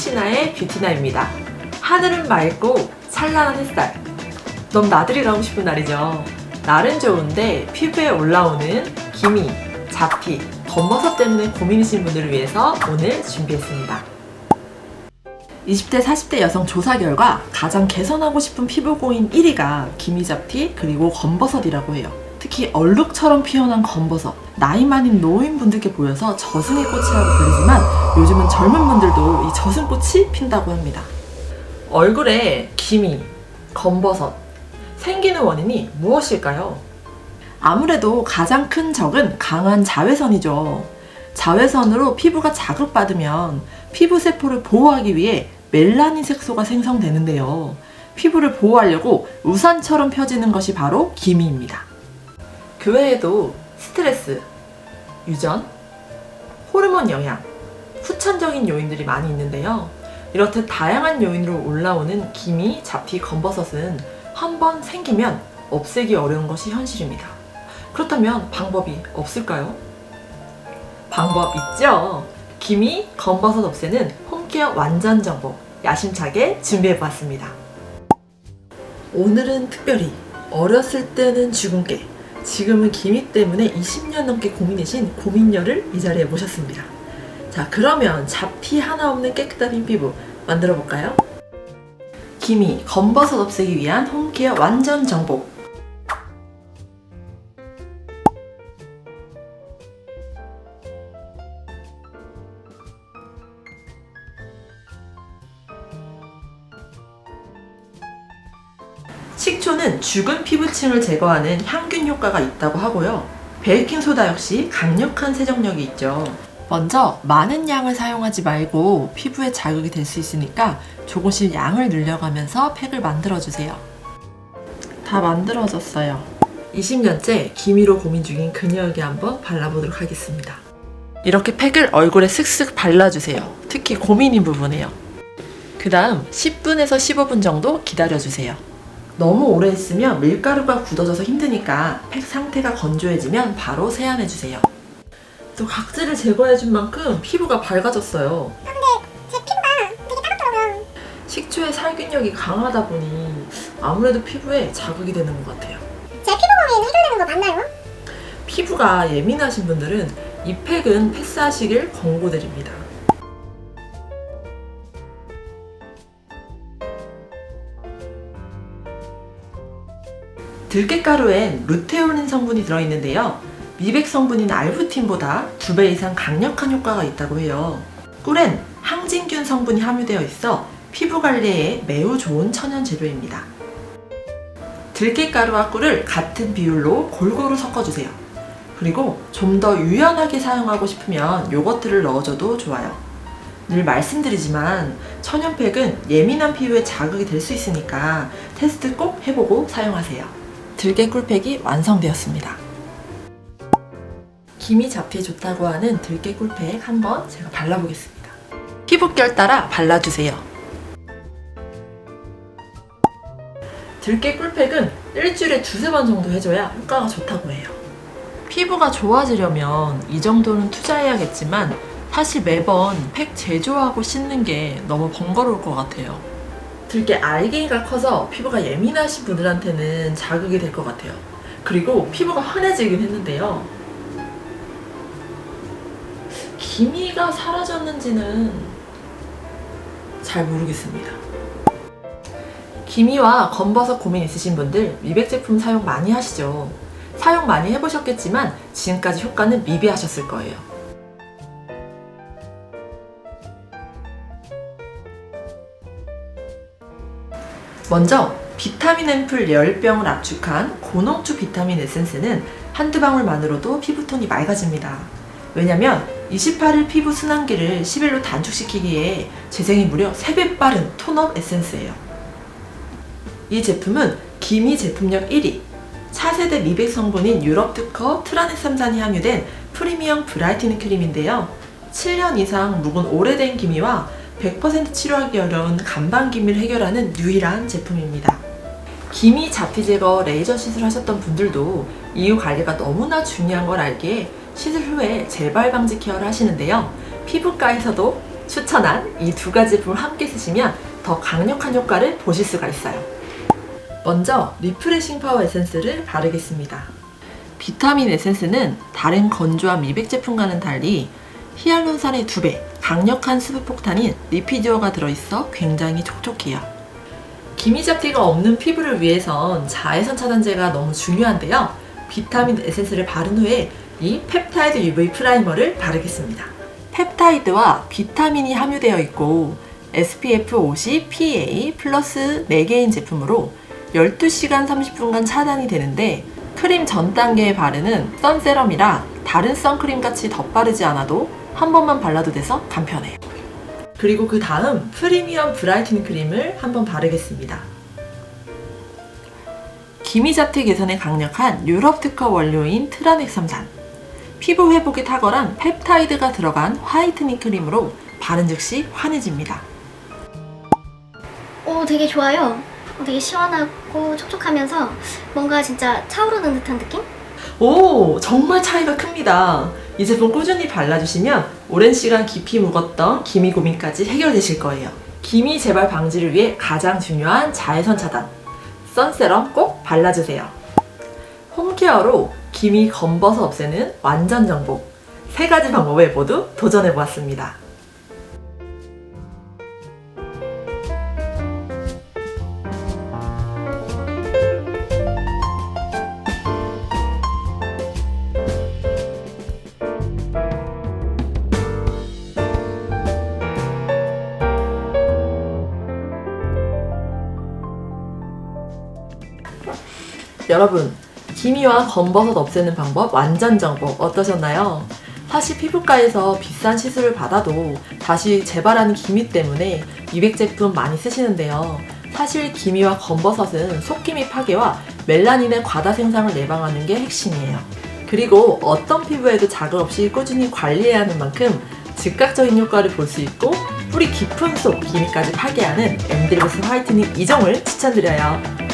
피부신화의 뷰티나입니다. 하늘은 맑고 찬란한 햇살. 너무 나들이 가고 싶은 날이죠. 날은 좋은데 피부에 올라오는 기미, 잡티, 겉모습 때문에 고민이신 분들을 위해서 오늘 준비했습니다. 20대, 40대 여성 조사 결과 가장 개선하고 싶은 피부 고인 1위가 기미잡티 그리고 검버섯이라고 해요. 특히 얼룩처럼 피어난 검버섯. 나이 많은 노인분들께 보여서 저승의 꽃이라고 불리지만 요즘은 젊은 분들도 이 저승꽃이 핀다고 합니다. 얼굴에 기미, 검버섯 생기는 원인이 무엇일까요? 아무래도 가장 큰 적은 강한 자외선이죠. 자외선으로 피부가 자극받으면 피부 세포를 보호하기 위해 멜라닌 색소가 생성되는데요. 피부를 보호하려고 우산처럼 펴지는 것이 바로 기미입니다. 그 외에도 스트레스, 유전, 호르몬 영향, 후천적인 요인들이 많이 있는데요. 이렇듯 다양한 요인으로 올라오는 기미, 잡티, 검버섯은 한 번 생기면 없애기 어려운 것이 현실입니다. 그렇다면 방법이 없을까요? 방법 있죠. 기미, 검버섯 없애는 홈케어 완전 정보 야심차게 준비해보았습니다. 오늘은 특별히 어렸을 때는 주근깨, 지금은 기미 때문에 20년 넘게 고민이신 고민녀를 이 자리에 모셨습니다. 자, 그러면 잡티 하나 없는 깨끗한 흰 피부 만들어 볼까요? 기미, 검버섯 없애기 위한 홈케어 완전 정보 식초는 죽은 피부층을 제거하는 향균 효과가 있다고 하고요. 베이킹소다 역시 강력한 세정력이 있죠. 먼저 많은 양을 사용하지 말고 피부에 자극이 될 수 있으니까 조금씩 양을 늘려가면서 팩을 만들어주세요. 다 만들어졌어요. 20년째 기미로 고민 중인 그녀에게 한번 발라보도록 하겠습니다. 이렇게 팩을 얼굴에 슥슥 발라주세요. 특히 고민인 부분에요. 그 다음 10분에서 15분 정도 기다려주세요. 너무 오래 있으면 밀가루가 굳어져서 힘드니까 팩 상태가 건조해지면 바로 세안해주세요. 또 각질을 제거해준 만큼 피부가 밝아졌어요. 제 피부가 되게 따갑더라고요. 식초의 살균력이 강하다 보니 아무래도 피부에 자극이 되는 것 같아요. 제 피부 고민 해결되는 거 맞나요? 피부가 예민하신 분들은 이 팩은 패스하시길 권고드립니다. 들깨가루엔 루테올린 성분이 들어있는데요. 미백 성분인 알부틴보다 두배 이상 강력한 효과가 있다고 해요. 꿀엔 항진균 성분이 함유되어 있어 피부 관리에 매우 좋은 천연 재료입니다. 들깨가루와 꿀을 같은 비율로 골고루 섞어주세요. 그리고 좀 더 유연하게 사용하고 싶으면 요거트를 넣어줘도 좋아요. 늘 말씀드리지만 천연팩은 예민한 피부에 자극이 될 수 있으니까 테스트 꼭 해보고 사용하세요. 들깨 꿀팩이 완성되었습니다. 김이 잡티에 좋다고 하는 들깨 꿀팩 한번 제가 발라보겠습니다. 피부결 따라 발라주세요. 들깨 꿀팩은 일주일에 두세 번 정도 해줘야 효과가 좋다고 해요. 피부가 좋아지려면 이 정도는 투자해야겠지만 사실 매번 팩 제조하고 씻는 게 너무 번거로울 것 같아요. 들깨 알갱이가 커서 피부가 예민하신 분들한테는 자극이 될 것 같아요. 그리고 피부가 환해지긴 했는데요. 기미가 사라졌는지는 잘 모르겠습니다. 기미와 검버섯 고민 있으신 분들 미백 제품 사용 많이 하시죠. 사용 많이 해보셨겠지만 지금까지 효과는 미비하셨을 거예요. 먼저 비타민 앰플 10병을 압축한 고농축 비타민 에센스는 한두 방울만으로도 피부톤이 맑아집니다. 왜냐면 28일 피부 순환기를 10일로 단축시키기에 재생이 무려 3배 빠른 톤업 에센스예요. 이 제품은 기미 제품력 1위, 차세대 미백 성분인 유럽 특허 트라네삼산이 함유된 프리미엄 브라이트닝 크림인데요. 7년 이상 묵은 오래된 기미와 100% 치료하기 어려운 간방 기미를 해결하는 유일한 제품입니다. 기미 잡티 제거 레이저 시술 하셨던 분들도 이후 관리가 너무나 중요한 걸 알기에 시술 후에 재발 방지 케어를 하시는데요. 피부과에서도 추천한 이 두 가지 제품을 함께 쓰시면 더 강력한 효과를 보실 수가 있어요. 먼저 리프레싱 파워 에센스를 바르겠습니다. 비타민 에센스는 다른 건조한 미백 제품과는 달리 히알루론산의 두배 강력한 수분 폭탄인 리피듀어가 들어있어 굉장히 촉촉해요. 기미 잡티가 없는 피부를 위해선 자외선 차단제가 너무 중요한데요. 비타민 에센스를 바른 후에 이 펩타이드 UV 프라이머를 바르겠습니다. 펩타이드와 비타민이 함유되어 있고 SPF 50 PA 플러스 4개인 제품으로 12시간 30분간 차단이 되는데 크림 전 단계에 바르는 선세럼이라 다른 선크림 같이 덧바르지 않아도 한 번만 발라도 돼서 간편해요. 그리고 그 다음 프리미엄 브라이트닝 크림을 한번 바르겠습니다. 기미잡티 개선에 강력한 유럽 특허 원료인 트라넥삼산 피부 회복이 탁월한 펩타이드가 들어간 화이트닝 크림으로 바른 즉시 환해집니다. 오, 되게 좋아요. 어, 되게 시원하고 촉촉하면서 뭔가 진짜 차오르는 듯한 느낌? 오, 정말 차이가 큽니다. 이 제품 꾸준히 발라주시면 오랜 시간 깊이 묵었던 기미 고민까지 해결되실 거예요. 기미 재발 방지를 위해 가장 중요한 자외선 차단. 선세럼 꼭 발라주세요. 홈케어로 기미 검버섯 없애는 완전 정복. 세 가지 방법에 모두 도전해보았습니다. 여러분, 기미와 검버섯 없애는 방법 완전 정복 어떠셨나요? 사실 피부과에서 비싼 시술을 받아도 다시 재발하는 기미 때문에 미백 제품 많이 쓰시는데요. 사실 기미와 검버섯은 속기미 파괴와 멜라닌의 과다 생성을 예방하는 게 핵심이에요. 그리고 어떤 피부에도 자극 없이 꾸준히 관리해야 하는 만큼 즉각적인 효과를 볼 수 있고 뿌리 깊은 속 기미까지 파괴하는 엠드리브스 화이트닝 2종을 추천드려요.